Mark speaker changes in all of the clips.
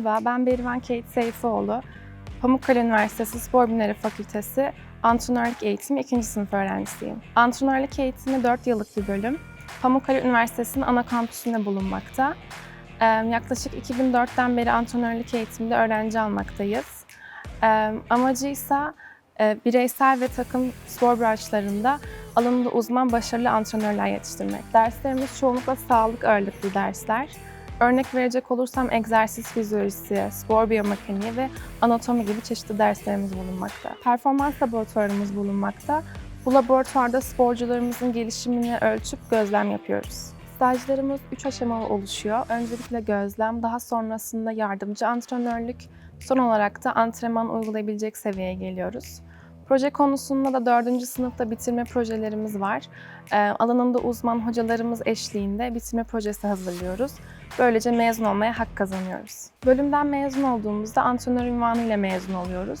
Speaker 1: Merhaba, ben Berivan Kate Seyfoğlu. Pamukkale Üniversitesi Spor Bilimleri Fakültesi Antrenörlük Eğitimi 2. sınıf öğrencisiyim. Antrenörlük eğitimi 4 yıllık bir bölüm. Pamukkale Üniversitesi'nin ana kampüsünde bulunmakta. Yaklaşık 2004'ten beri antrenörlük eğitiminde öğrenci almaktayız. Amacı ise e, bireysel ve takım spor branşlarında alanında uzman başarılı antrenörler yetiştirmek. Derslerimiz çoğunlukla sağlık ağırlıklı dersler. Örnek verecek olursam egzersiz fizyolojisi, spor biyomekaniği ve anatomi gibi çeşitli derslerimiz bulunmakta. Performans laboratuvarımız bulunmakta. Bu laboratuvarda sporcularımızın gelişimini ölçüp gözlem yapıyoruz. Stajlarımız 3 aşamalı oluşuyor. Öncelikle gözlem, daha sonrasında yardımcı antrenörlük, son olarak da antrenman uygulayabilecek seviyeye geliyoruz. Proje konusunda da 4. sınıfta bitirme projelerimiz var. Ee, alanında uzman hocalarımız eşliğinde bitirme projesi hazırlıyoruz. Böylece mezun olmaya hak kazanıyoruz. Bölümden mezun olduğumuzda antrenör ünvanı ile mezun oluyoruz.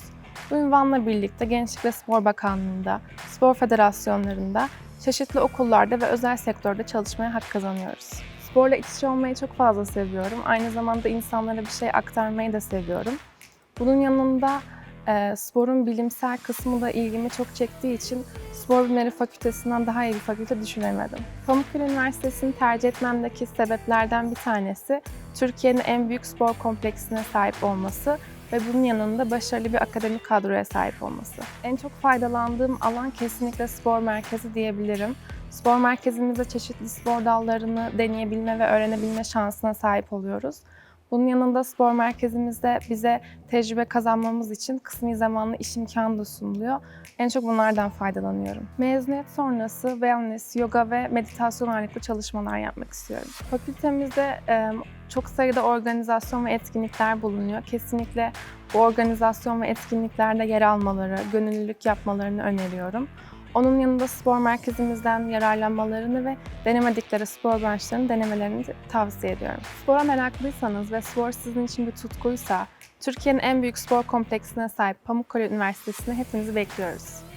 Speaker 1: Bu ünvanla birlikte Gençlik ve Spor Bakanlığı'nda, spor federasyonlarında, çeşitli okullarda ve özel sektörde çalışmaya hak kazanıyoruz. Sporla iç içe olmayı çok fazla seviyorum. Aynı zamanda insanlara bir şey aktarmayı da seviyorum. Bunun yanında e, sporun bilimsel kısmı da ilgimi çok çektiği için Spor Bilimleri Fakültesinden daha iyi bir fakülte düşünemedim. Pamukkale Üniversitesi'ni tercih etmemdeki sebeplerden bir tanesi Türkiye'nin en büyük spor kompleksine sahip olması ve bunun yanında başarılı bir akademik kadroya sahip olması. En çok faydalandığım alan kesinlikle spor merkezi diyebilirim. Spor merkezimizde çeşitli spor dallarını deneyebilme ve öğrenebilme şansına sahip oluyoruz. Bunun yanında spor merkezimizde bize tecrübe kazanmamız için kısmi zamanlı iş imkanı da sunuluyor. En çok bunlardan faydalanıyorum. Mezuniyet sonrası wellness, yoga ve meditasyon ağırlıklı çalışmalar yapmak istiyorum. Fakültemizde çok sayıda organizasyon ve etkinlikler bulunuyor. Kesinlikle bu organizasyon ve etkinliklerde yer almaları, gönüllülük yapmalarını öneriyorum. Onun yanında spor merkezimizden yararlanmalarını ve denemedikleri spor branşlarını denemelerini tavsiye ediyorum. Spora meraklıysanız ve spor sizin için bir tutkuysa, Türkiye'nin en büyük spor kompleksine sahip Pamukkale Üniversitesi'ne hepinizi bekliyoruz.